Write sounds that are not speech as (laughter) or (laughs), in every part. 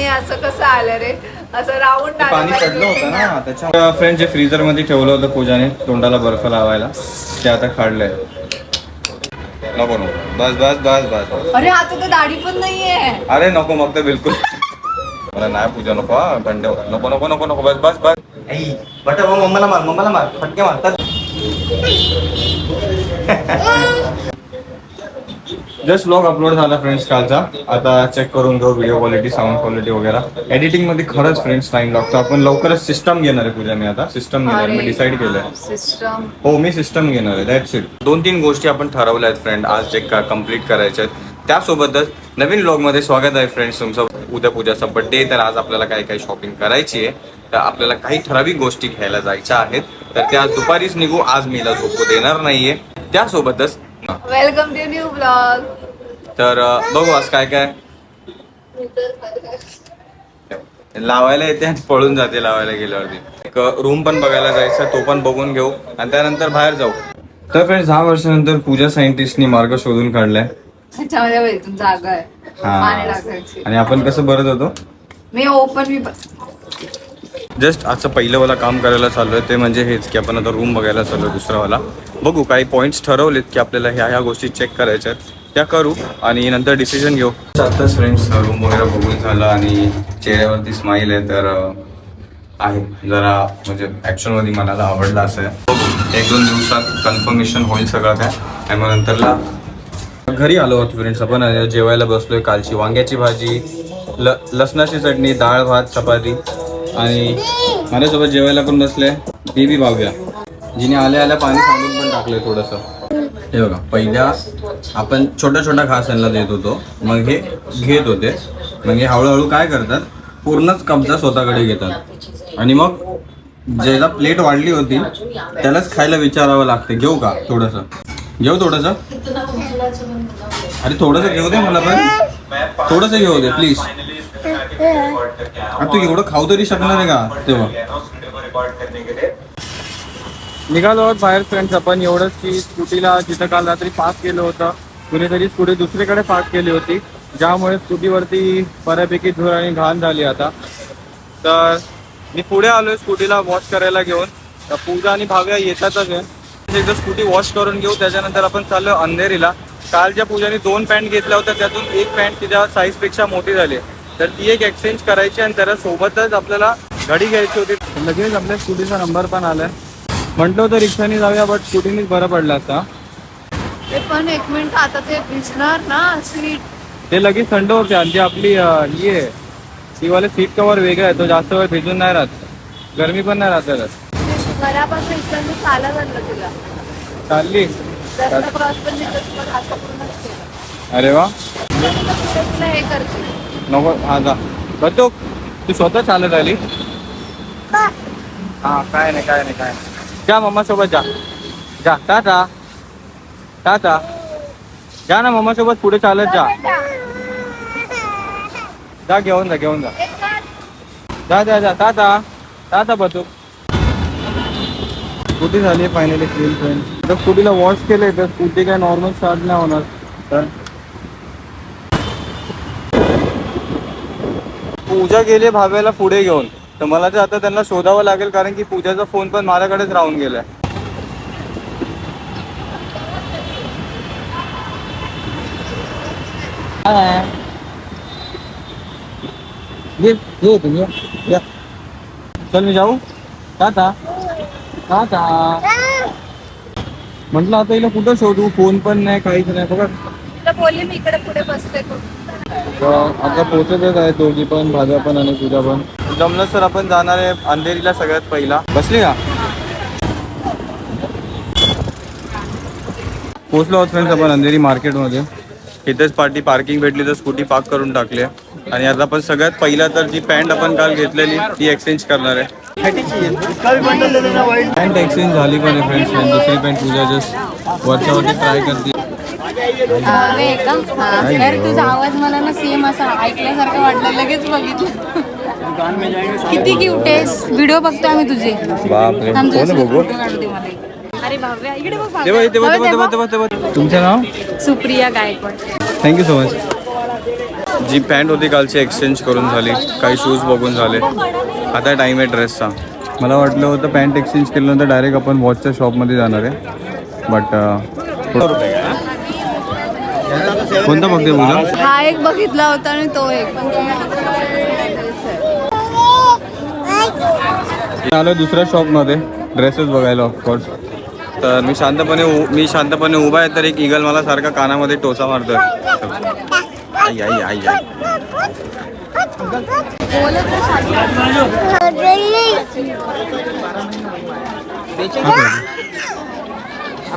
हे असं कसं आलं रे? असं राऊंड ते पाणी पडलं होतं ना त्याच्या फ्रेंड जे फ्रीजरमध्ये ठेवलं होतं पूजाने तोंडाला बर्फ लावायला ते आता काढलंय नको नको. बस बस बस बस बस. अरे आता तर दाढी पण नाहीये. अरे नको मग तर बिलकुल. मला नाही पूजा नको हा थंड. नको नको नको नको बस बस बस. आई बट मम्माला मार मम्माला मार फटके मारतात जस्ट ब्लॉग अपलोड झाला फ्रेंड्स कालचा. आता चेक करून घेऊ व्हिडिओ क्वालिटी साऊंड क्वालिटी वगैरे. एडिटिंगमध्ये खरंच फ्रेंड्स टाइम लागतो. आपण लवकरच सिस्टम घेणार आहे पूजा मी आता. सिस्टम घेणार मी डिसाईड केलंय. हो मी सिस्टम घेणार आहे. दॅट्स इट दोन तीन गोष्टी आपण ठरवल्या आहेत फ्रेंड आज जे का कंप्लीट करायच्या आहेत. त्यासोबतच नवीन ब्लॉगमध्ये स्वागत आहे फ्रेंड्स तुमचं. उद्या पूजाचा बर्थडे तर आज आपल्याला काही काही शॉपिंग करायची आहे. तर आपल्याला काही ठराविक गोष्टी घ्यायला जायच्या आहेत. तर त्या दुपारीच निघू. आज मीला झोपू देणार नाहीये. त्यासोबतच वेलकम टू न्यू ब्लॉग. तर बघू आज काय काय. लावायला येते आणि पळून जाते लावायला गेल्यावरती. एक रूम पण बघायला जायचं तो पण बघून घेऊ. आणि त्यानंतर बाहेर जाऊ. तर फ्रेंड्स दहा वर्षानंतर पूजा सायंटिस्टनी मार्ग शोधून काढलाय. जागा आहे. हा. आणि आपण कसं भरत होतो? मी ओपन मी जस्ट आजचं पहिलंवाला काम करायला चाललोय ते म्हणजे हेच की आपण आता रूम बघायला चाललोय दुसरावाला. बघू काही पॉईंट्स ठरवलेत की आपल्याला ह्या ह्या गोष्टी चेक करायच्या आहेत. त्या करू आणि नंतर डिसिजन घेऊ. आत्ताच फ्रेंड्स रूम वगैरे बघून झालं आणि चेहऱ्यावरती स्माईल आहे तर आहे. जरा म्हणजे ॲक्च्युअलमध्ये मनाला आवडलं असं. आहे एक दोन दिवसात कन्फर्मेशन होईल सगळं काय. आणि मग नंतरला घरी आलो होतो फ्रेंड्स आपण जेवायला बसलोय कालची वांग्याची भाजी ल लसणाची चटणी डाळ भात चपाती. आणि माझ्यासोबत जेवायला पण बसले. बेबी भाव्या जिने आल्या आल्या पाणी सांडून पण टाकलंय थोडंसं. हे बघा पहिल्या आपण छोटा छोटा घास यांना देत होतो. मग हे घेत होते. मग हे हळूहळू काय करतात? पूर्णच कब्जा स्वतःकडे घेतात. आणि मग ज्याला प्लेट वाढली होती त्यालाच खायला विचारावं लागते. घेऊ का? थोडंसं. घेऊ थोडंसं? अरे थोडंसं घेऊ दे मला पण. थोडंसं घेऊ दे प्लीज तू एवढं खाऊ तरी शकणार आहे का? तेव्हा. निघालो आहोत बाहेर फ्रेंड्स आपण एवढंच की स्कूटीला जिथं काल रात्री पार्क केलं होतं कुणीतरी स्कूटी दुसरीकडे पार्क केली होती. ज्यामुळे स्कूटीवरती बऱ्यापैकी धूर आणि घाण झाली आता. तर मी पुढे आलोय स्कूटीला वॉश करायला घेऊन. तर पूजा आणि भाव्या येतातच आहे. एकदा स्कूटी वॉश करून घेऊ. त्याच्यानंतर आपण चाललो अंधेरीला. काल ज्या पूजाने दोन पॅन्ट घेतल्या होत्या त्यातून एक पॅन्ट तिच्या साईजपेक्षा मोठी झाली तर ती एक एक्सचेंज करायची आणि त्याच्या सोबतच आपल्याला घडी घ्यायची होती. लगेच आपल्या स्कूटीचा नंबर पण आलाय. म्हटलं होतं रिक्षाने जाऊया बट स्कूटीनेच बरं पडलं आता. ते पण एक मिनिट आता ते भिजणार ना सीट ते लगेच थंड होते. आणि आपली ही आहे ती वाले सीट कवर वेगळं आहे. तो जास्त वेळ भिजून नाही राहत. गरमी पण नाही राहत घरापासून तुला. चालली. अरे वा. हे करते नको हा जा. बघतो तू स्वतः चालत आली? हा. काय नाही काय नाही काय नाही. जा मम्मा सोबत जा. जा टाटा. टाटा. जा ना मम्मा सोबत पुढे चालत जा. जा घेऊन जा घेऊन जा. जा जा जा टाटा. टाटा बतू स्कूटी झाली फायनली क्लीन फ्रेंड तर स्कूटीला वॉश केलंय तर स्कूटी काय नॉर्मल स्टार्ट नाही होणार. तर? पूजा गेली भाव्याला पुढे घेऊन. तर मला ते आता त्यांना शोधावं लागेल कारण की पूजाचा फोन पण माझ्याकडेच राहून गेलाय. ये ये तुम्ही या. चल मी जाऊ. काका काका म्हटलं आता हिला कुठं शोधू? फोन पण नाही काहीच नाही. बघा. बोलली मी इकडे पुढे बसते. तर आता पोहोचतच आहे दोघी पण भाज्या पण आणि तुझ्या पण. जमलं सर आपण जाणार आहे अंधेरीला सगळ्यात पहिला. बसली का? पोहोचलो आहोत फ्रेंड्स आपण अंधेरी मार्केटमध्ये. इथेच पार्टी पार्किंग भेटली तर स्कूटी पार्क करून टाकली आहे. आणि आता आपण सगळ्यात पहिला तर जी पॅन्ट आपण काल घेतलेली ती एक्सचेंज करणार आहे. पॅन्ट एक्सचेंज झाली पण आहे फ्रेंड्स दुसरी पॅन्ट तुझ्या जस्ट वरच्यावरती ट्राय करते. तर तुझा आवाज मला ना सेम असा ऐकल्यासारखं वाटलं लगेच बघितलं. किती क्यूट आहेस व्हिडिओ बघतो आम्ही तुझे. बापरे थांब कोण तुझ्यासोबत बघू? photo काढते मला एक. अरे भाव्या इकडे बघ भाव्या. तुमचं नाव? Supriya Gaikwad. Thank you so much G pant होती कालची एक्सचेंज करून झाली. काही शूज बघून झाले. आता टाईम आहे ड्रेसचा मला वाटलं होतं पॅन्ट एक्सचेंज केल्यानंतर डायरेक्ट आपण वॉचच्या शॉपमध्ये जाणार आहे. बट कोणता बघते पूजा? हा एक बघितला होता आणि तो एक. आलो दुसऱ्या शॉपमध्ये ड्रेसेस बघायला ऑफकोर्स तर मी शांतपणे मी शांतपणे उभा आहे तर एक इगल मला सारखा कानामध्ये टोचा मारतोय. आई आई आई आई.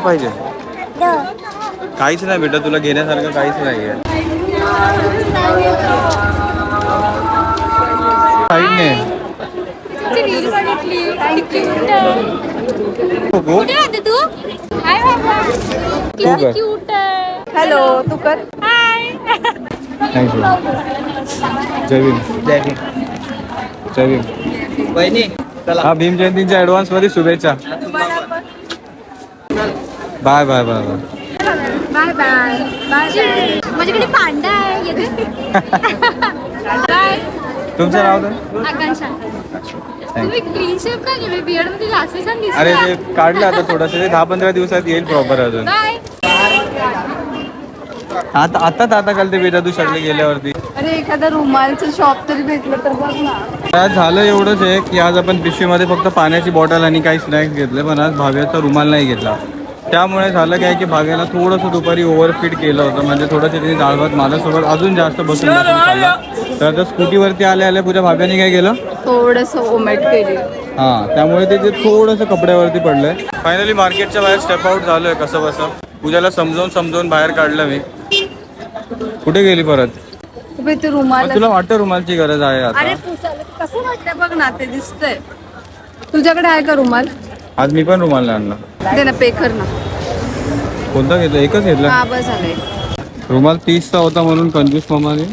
पाहिजे. काहीच नाही बेटा तुला घेण्यासारखं काहीच नाही. आहे हो हॅलो तू? कर. हाय थँक्यू जय भीम. जय भीम. जय भीम. हा भीम जयंतीच्या ऍडव्हान्समध्ये शुभेच्छा. Bye bye bye bye. Bye bye. Bye माझ्याकडे पांडा आहे बाय. तुमचं नाव तर? आकांक्षा. तुम्ही क्लीन शेप का केली बियर्डमध्ये जास्त छान अरे ते काढलं आता थोडंसं. ते दहा पंधरा दिवसात येईल प्रॉपर अजून. बाय. आता आता आता काल ते बेटा तू सगळे गेल्यावरती. अरे एखादा रुमालचं शॉप तरी भेटलं तर बघ ना. आज झालं एवढंच आहे की आज आपण पिशवीमध्ये फक्त पाण्याची बॉटल आणि काही स्नॅक्स घेतले पण आज भाव्याचा रुमाल नाही घेतला. त्यामुळे झालं काय की भाव्याला थोडंसं दुपारी ओव्हरफीट केलं होतं. म्हणजे थोडंसं तिने डाळ भात माझ्यासोबत अजून जास्त बसून बसून खाल्ला. तर आता स्कूटीवरती आल्या आल्या पुढे भाव्याने काय केलं? थोडस ओमेट केली. हां त्यामुळे ते ते थोडंसं कपड्यावरती पडलंय. फायनली मार्केटच्या बाहेर स्टेप आउट झालोय कसं बसं. पूजाला समजावून समजावून बाहेर काढलं मी. कुठे गेली परत? ते रुमाल. तुला वाटतं रुमालची गरज आहे अरे आता पुसायला कसं वाटतं बघ ना ते दिसतंय. तुझ्याकडे आहे का रुमाल? आज मी पण रुमाल आणला. दे ना पे कर ना. कोणता घेतला? एकच घेतला? हा बस झालंय. रुमाल तीसचा होता म्हणून कंजूस मामाने.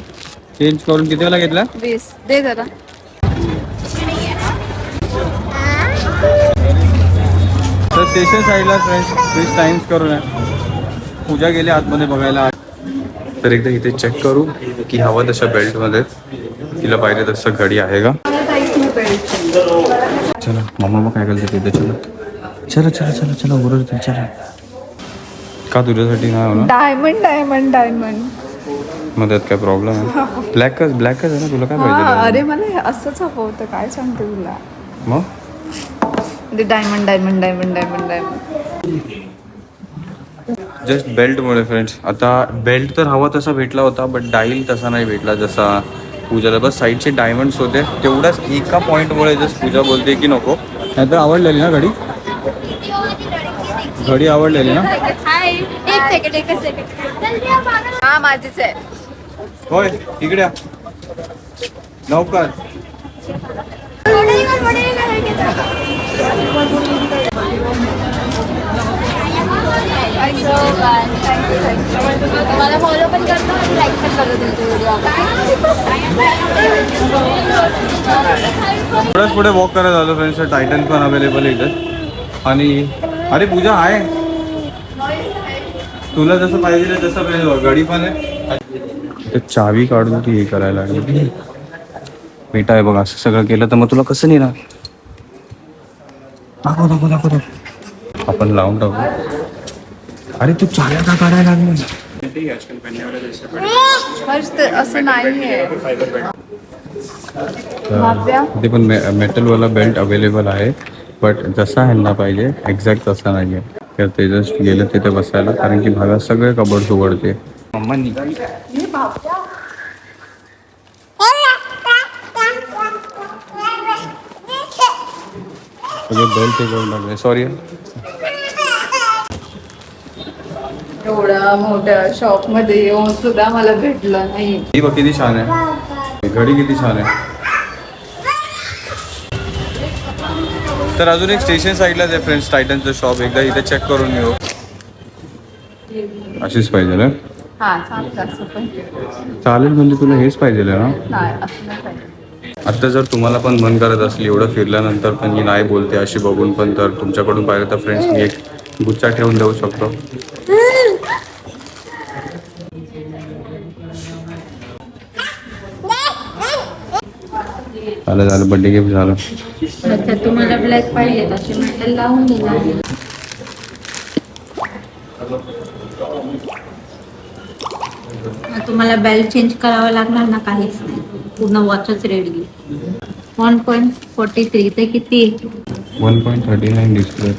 चेंज करून किती वेळा घेतला? वीस. दे जरा. तर स्टेशन साईडला फ्रेंड्स फ्रीज टाइम्स करून आहे पूजा गेली आतमध्ये बघायला. तर एकदा इथे चेक करू की हवं तशा बेल्टमध्ये तिला पाहिजे तसं घडी आहे का? चला मम्मा मग काय करते तिथे चला. चला चला चला चला बरोबर चला. का तुझ्यासाठी नाही होणार? Diamond diamond diamond. मग त्यात काय प्रॉब्लेम आहे? ब्लॅकच ब्लॅकच आहे ना? तुला काय हा पाहिजे अरे मला हे असंच हवं होतं. काय सांगते तुला? मग? ते diamond diamond diamond diamond diamond. Just बेल्टमुळे friends आता बेल्ट तर हवा तसा भेटला होता बट डाईल तसा नाही भेटला. जसा पूजाला बस साईडचे डायमंड्स होते तेवढ्याच एका पॉईंटमुळे जस्ट पूजा बोलते की नको. नाहीतर आवडलेली ना घडी घडी आवडलेली ना? हाय. एक सेकंड एक सेकंड हा माझीच आहे. होय इकडे या. लवकर. मला फॉलो पण करतो आणि लाईक पण करतो तुमचे व्हिडिओ थोडंच पुढे वॉक करत आलो फ्रेंड्स टायटन पण अवेलेबल आहे इथं. आणि अरे पूजा आहे तुला जसं पाहिजे तसं पाहिजे गाडी पण आहे. चावी काढून ती हे करायला लागली. बेटा आहे बघ असं सगळं केलं तर मग तुला कसं नेणार? दाखव दाखव दाखव दाखव. आपण लावून टाकू. अरे तू चाव्या का काढायला लागली? असं नाहीये ते पण मे मेटलवाला बेल्ट अवेलेबल आहे. बट जसा ह्यांना पाहिजे एक्झॅक्ट तसा नाही आहे तर ते जस्ट गेलं तिथे बसायला कारण की भागात सगळे कबड्स उघडते. मम्मानी सगळे बेल्ट ते करून लागले. सॉरी एवढ्या मोठ्या शॉपमध्ये येऊन सुद्धा मला भेटलं नाही. ही बघ किती छान आहे. घडी किती छान आहे. तर अजून एक स्टेशन साईडलाच आहे फ्रेंड्स टायटनचं शॉप एकदा इथे चेक करून येऊ अशीच पाहिजे ना? हा चालेल म्हणजे तुला हेच पाहिजे ना? आता जर तुम्हाला पण मन करत असली एवढं फिरल्यानंतर पण ही नाही बोलते अशी बघून पण तर तुमच्याकडून पाहिलं तर फ्रेंड्स मी एक गुच्छा ठेवून देऊ शकतो. झालं झालं बड्डे गिफ्ट झालं. अच्छा तुम्हाला ब्लॅक पाहिजे तसे मेटल लावून दिला तुम्हाला बेल्ट चेंज करावा लागणार ना काहीच नाही. पूर्ण वॉचच ready one point forty three ते किती? One point thirty nine display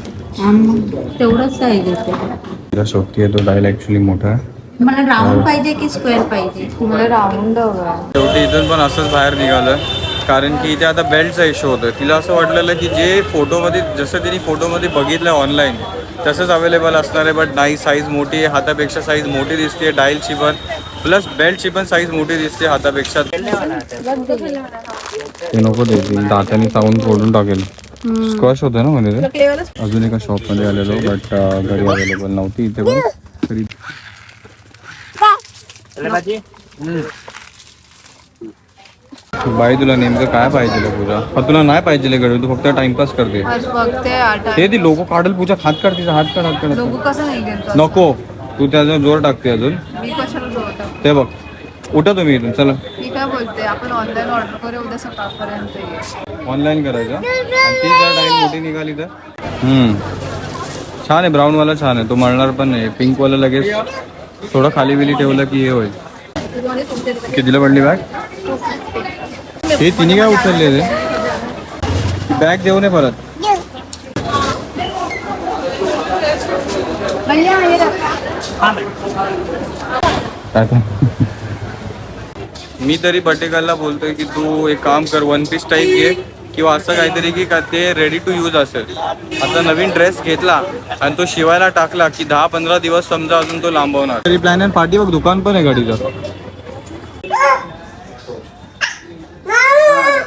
तेवढंच साईज येते तिला शोधती तो डायल ॲक्च्युली मोठा आहे. मला राऊंड पाहिजे की स्क्वेअर पाहिजे? मला राऊंड हवं शेवटी इथून पण असंच बाहेर निघालं कारण की इथे आता बेल्टचा इश्यू होतं तिला असं वाटलेलं की जे फोटोमध्ये जसं तिने फोटोमध्ये बघितलं ऑनलाईन तसंच अवेलेबल असणार आहे बट नाही साईज मोठी आहे हातापेक्षा साईज मोठी दिसते डायलची पण. प्लस बेल्टची पण साईज मोठी दिसते हातापेक्षा. ते नको देतील दाताने चावून फोडून टाकेल. स्कॉश होतं ना म्हणजे ते? अजून एका शॉपमध्ये आलेलो बट घरी अवेलेबल नव्हती इथे पण. तरी बाई तुला नेमकं काय पाहिजे पूजा? तुला नाही पाहिजे गडी तू फक्त टाइमपास करते. ते ती लोक काढल पूजा हात काढ तिचा हात काढ हात काढ. नको. तू त्याचा जोर टाकते अजून. ते बघ. उठा तुम्ही इथून चला. ऑनलाईन करायचं. ती जर मोठी निघाली तर? हम्म. छान आहे ब्राऊन वाला छान आहे. तो मळणार पण नाही. पिंक वाला लगेच थोडं खाली बिली ठेवलं की हे होईल. कितीला पडली बॅग हे तिने काय उचलले बॅग देऊ नये परत? मी तरी बटेकाला बोलतोय की तू एक काम कर वन पीस टाईप घे किंवा असं काहीतरी की का ते रेडी टू यूज असेल. आता नवीन ड्रेस घेतला आणि तो शिवायला टाकला की दहा पंधरा दिवस समजा अजून तो लांबवणार. तरी प्लॅन आहे. पाठी बघ दुकान पण आहे गाडीचं.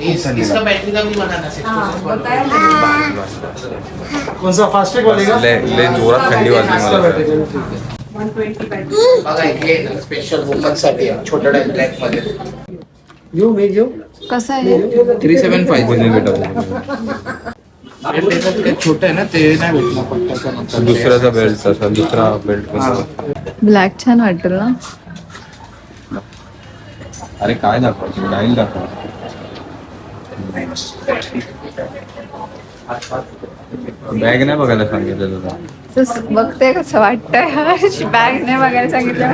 इसका बैटरी का बनाना कौन सा वालेगा जोरात थंडी वाजली मला. बघा हे स्पेशल वुमनसाठी छोट्या ब्लॅकमध्ये. घेऊ मी घेऊ? कसं आहे? थ्री सेवन बोलली बेटा छोटं आहे ना ते नाही भेटणार दुसऱ्याचा बेल्ट असा दुसरा बेल्ट पण ब्लॅक छान वाटेल ना? अरे काय दाखवायचं डाईल दाखव. बॅग नाही बघायला सांगितलं तुला. बघते कसं वाटतंय. (laughs) बॅग नाही बघायला सांगितलं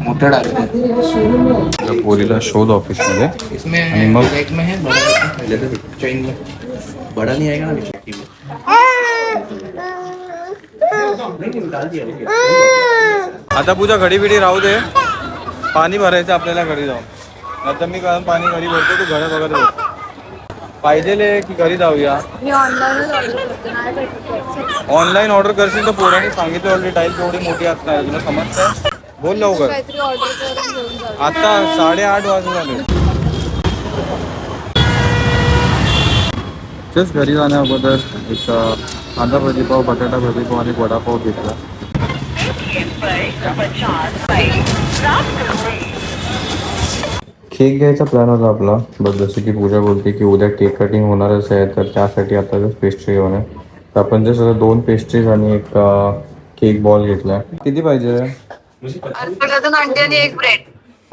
मोठं डाल पोरीला शोध ऑफिसमध्ये इसमें आणि मग? है बड़ा चेन में बड़ा नहीं आएगा ना छोटी में नहीं डाल दिया आता पूजा घडी बिडी राहू दे. पाणी भरायचं आपल्याला घरी जाऊन. आता मी कारण पाणी घरी भरतो तू घरी बघत बस पाहिजे की घरी जाऊया मी ऑनलाईनच ऑर्डर करते नाही भेटत ऑनलाईन ऑर्डर करशील तर पोरांनी सांगितलं ऑलरेडी टाईप एवढी मोठी असणार तुला समजतं बोल लवकर काहीतरी ऑर्डर करून घेऊन जा आता साडेआठ वाजून आले जस्ट घरी जाण्या अगोदर एक कांदा भजी पाव बटाटा भजी पाव आणि वडापाव घेतला केक घ्यायचा प्लॅन होता आपला. बट जसं की पूजा बोलते की उद्या केक कटिंग होणारच आहे तर त्यासाठी आता जस्ट पेस्ट्री घेऊन आहे. तर आपण जस्ट आता दोन पेस्ट्रीज आणि एक केक बॉल घेतला किती पाहिजे? अंडी आणि एक ब्रेड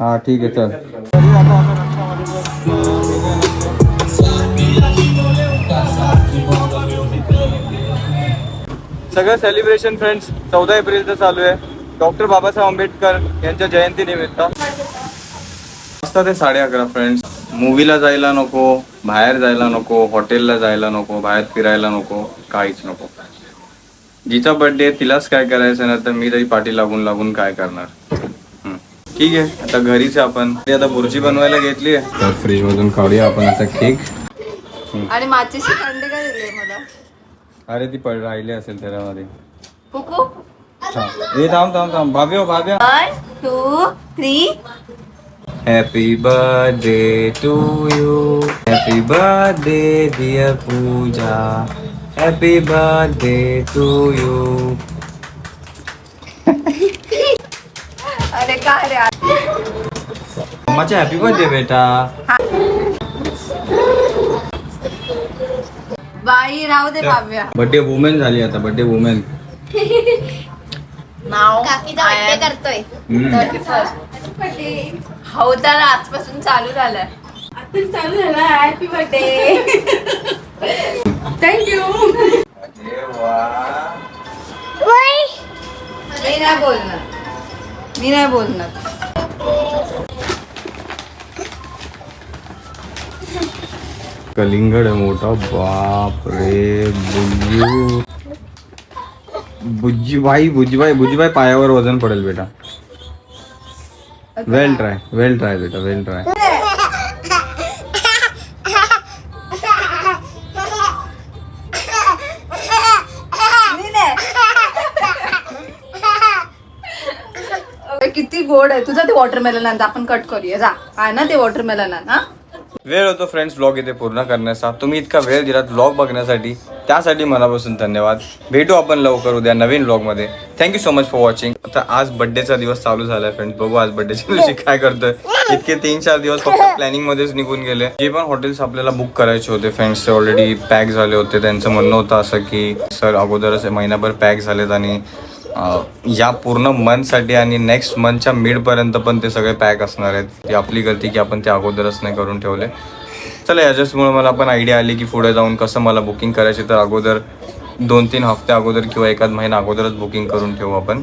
हा ठीक आहे चल. सगळं सेलिब्रेशन फ्रेंड्स चौदा एप्रिलचं चालू आहे. डॉक्टर बाबासाहेब आंबेडकर यांच्या जयंतीनिमित्त वाजता ते साडे अकरा फ्रेंड्स मूवीला जायला नको बाहेर जायला नको हॉटेलला जायला नको बाहेर फिरायला नको काहीच नको. जिचा बर्थडे तिलाच काय करायचं ना तर मी तरी पाठी लागून लागून काय करणार. ठीक आहे आता घरीच आहे आपण. ती आता बुर्जी बनवायला घेतली आहे. तर फ्रीज मधून काढूया आपण आता केक आणि काय दिली मला? अरे ती पड राहिली असेल त्याच्यामध्ये. हा. थांब. थांब थांब Bhavya Bhavya one two three happy birthday to you happy birthday dear Pooja happy birthday to you अरे काय रे मम्माचे हॅपी बर्थडे बेटा। बाई राहू दे भाव्या बर्थडे वुमेन झाली आता बर्थडे वुमेन नाव काकीचा बर्थडे करतोय. थर्टी फर्स्ट हो तर आजपासून चालू झालाय. आता चालू झाला हॅपी बर्थडे थँक्यू मी नाही बोलणार. मी नाही बोलणार. कलिंगड आहे मोठा. बाप रे बुज्जू बुज्जीबाई बुज्जीबाई बुज्जीबाई पायावर वजन पडेल बेटा. वेल ट्राय वेल ट्राय बेटा वेल ट्राय किती गोड आहे. तुझं ते वॉटरमेलन आपण कट करूया. जा. आहे ना ते वॉटरमेलन आण हा? वेळ होतो फ्रेंड्स ब्लॉग इथे पूर्ण करण्याचा. तुम्ही इतका वेळ दिलात ब्लॉग बघण्यासाठी. त्यासाठी मनापासून धन्यवाद. भेटू आपण लवकर उद्या नवीन ब्लॉगमध्ये thank you so much for watching आता आज बड्डेचा दिवस चालू झालाय फ्रेंड्स बघू आज बड्डेच्या दिवशी काय करतोय. इतके तीन चार दिवस फक्त प्लॅनिंग मध्येच निघून गेले. जे पण हॉटेल्स आपल्याला बुक करायचे होते फ्रेंड्स ऑलरेडी पॅक झाले होते. त्यांचं म्हणणं होतं असं की सर अगोदरच महिनाभर पॅक झालेत आणि या पूर्ण मंथसाठी आणि नेक्स्ट मंथच्या मिडपर्यंत पण ते सगळे पॅक असणार आहेत. ती आपली गलती की आपण ते अगोदरच नाही करून ठेवले. चला याच्याचमुळे मला पण आयडिया आली की पुढे जाऊन कसं मला बुकिंग करायची तर अगोदर दोन तीन हफ्ते अगोदर किंवा एखाद महिना अगोदरच बुकिंग करून ठेवू आपण.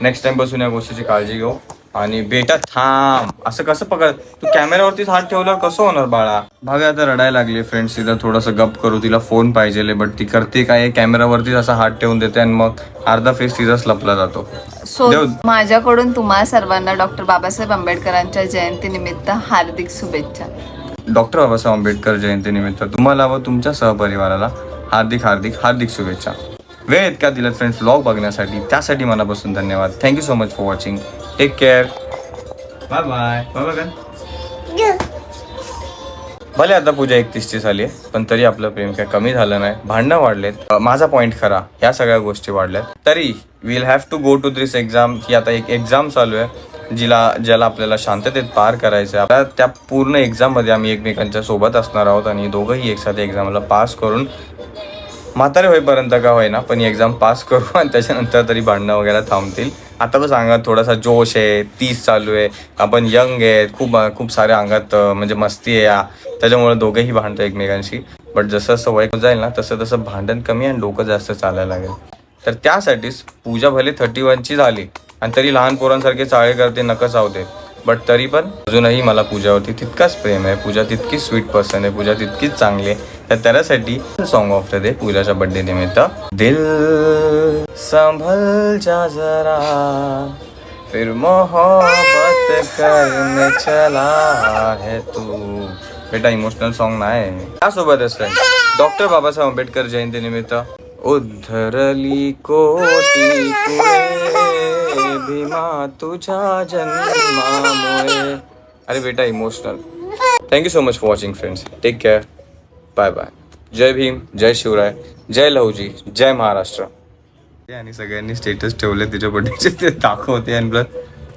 नेक्स्ट टाईमपासून या गोष्टीची काळजी घेऊ. आणि बेटा थांब. असं कसं पकड? तू कॅमेऱ्यावरतीच हात ठेवल्यावर कसं होणार बाळा? भावे आता रडायला लागली फ्रेंड्स तिला थोडंसं गप करू तिला फोन पाहिजे बट ती करते काय? कॅमेरावरतीच असा हात ठेवून देते आणि मग अर्धा फेस तिचाच लपला जातो. सो माझ्याकडून तुम्हा सर्वांना डॉक्टर बाबासाहेब आंबेडकरांच्या जयंतीनिमित्त हार्दिक शुभेच्छा. डॉक्टर बाबासाहेब आंबेडकर जयंतीनिमित्त तुम्हाला व तुमच्या सहपरिवाराला हार्दिक हार्दिक हार्दिक शुभेच्छा. वेळ इतका दिलात फ्रेंड्स व्लॉग बघण्यासाठी. त्यासाठी मनापासून धन्यवाद. Thank you so much for watching take care bye bye bye bye भले आता पूजा एकतीसची झाली आहे पण तरी आपलं प्रेम काय कमी झालं नाही. भांडणं वाढलेत. माझा पॉईंट खरा. ह्या सगळ्या गोष्टी वाढल्यात. तरी will have to go to this exam की आता एक एक्झाम चालू आहे जिला ज्याला आपल्याला शांततेत पार करायचं आहे आता त्या पूर्ण एक्झाममध्ये आम्ही एकमेकांच्या सोबत असणार आहोत आणि दोघंही एकसाथ एक्झामला पास करून म्हातारे होईपर्यंत का होईना पण ही एक्झाम पास करू आणि त्याच्यानंतर तरी भांडणं वगैरे थांबतील. आता कसं अंगात थोडासा जोश आहे तीस चालू आहे. आपण यंग आहेत खूप खूप साऱ्या अंगात म्हणजे मस्ती आहे त्याच्यामुळे दोघेही भांडतो एकमेकांशी. बट जसं जसं वय जाईल ना तसं तसं भांडण कमी आणि डोकं जास्त चालायला लागेल. तर त्यासाठीच पूजा भले थर्टी वनची झाली आणि तरी लहान पोरांसारखे चाळे करते नकं चावते बट तरी पण अजूनही मला पूजावरती तितकाच प्रेम आहे. पूजा तितकीच स्वीट पर्सन आहे. पूजा तितकीच चांगली आहे. तर त्यासाठी सॉन्ग ऑफ द डे पूजाच्या बर्थडे निमित्त दिल संभल जा जरा. फिर मोहब्बत करने चला है तू. बेटा इमोशनल सॉन्ग नाही. त्यासोबत असतं डॉक्टर बाबासाहेब आंबेडकर जयंती निमित्त उद्धरली कोटी कुळे. भीमा तुझ्या जन्मामुळे. अरे बेटा emotional thank you so much for watching friends take care bye bye जय भीम जय शिवराय जय लहुजी जय महाराष्ट्र. आणि सगळ्यांनी स्टेटस ठेवले तिच्या बर्थडेचे ते दाखवते आणि प्लस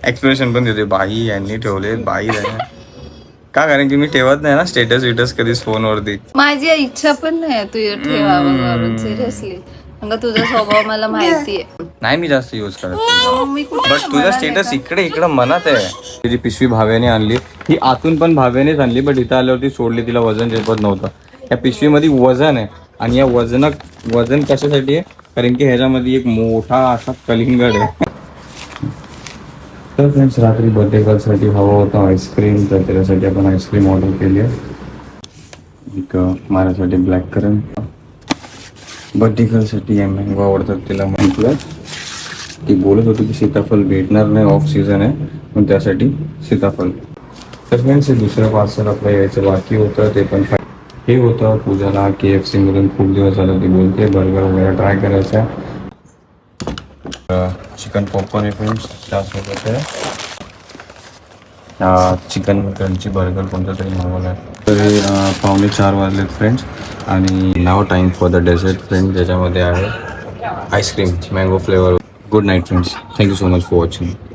एक्सप्लेनेशन पण देते. बाई यांनी ठेवले बाई का? कारण की मी ठेवत नाही ना स्टेटस विटस कधीच फोनवरती. माझी इच्छा पण नाही तू ठेवावं सिरियसली तुझा स्वभाव मला माहिती आहे नाही मी जास्त यूज करत. बट तुझा स्टेटस इकडे इकडं मनात आहे. तिची पिशवी भाव्याने आणली. ही आतून पण भाव्यानेच आणली बट इथं आल्यावरती सोडली तिला वजन झेपत नव्हतं. या पिशवीमध्ये वजन आहे. आणि या वजन वजन कशासाठी आहे? कारण की ह्याच्यामध्ये एक मोठा असा कलिंगड आहे. तर फ्रेंड्स रात्री बर्थडे गर्लसाठी हवं होतं आईस्क्रीम तर त्याच्यासाठी आपण आईस्क्रीम ऑर्डर केली आहे. एक माझ्यासाठी ब्लॅक करंट बर्थडे गर्लसाठी मँगो आवडतात तिला म्हटलं. ती बोलत होती की सीताफळ भेटणार नाही ऑफ सीझन आहे पण त्यासाठी सीताफळ तर फ्रेंड्स हे दुसरं पार्सल आपलं यायचं बाकी होतं ते पण हे होतं पूजाला के एफ सी मधून खूप दिवस झालं ती बोलते बर्गर वगैरे ट्राय करायचं. आहे चिकन पॉपकॉर्न आहे फ्रेंड्स त्यासोबत आहे. चिकन क्रंची बर्गर कोणतं तरी मागवलं आहे. तर हे पावणे चार वाजलेत फ्रेंड्स आणि नाव time for the dessert friend ज्याच्यामध्ये आहे ice cream mango flavour good night friends. Thank you so much for watching.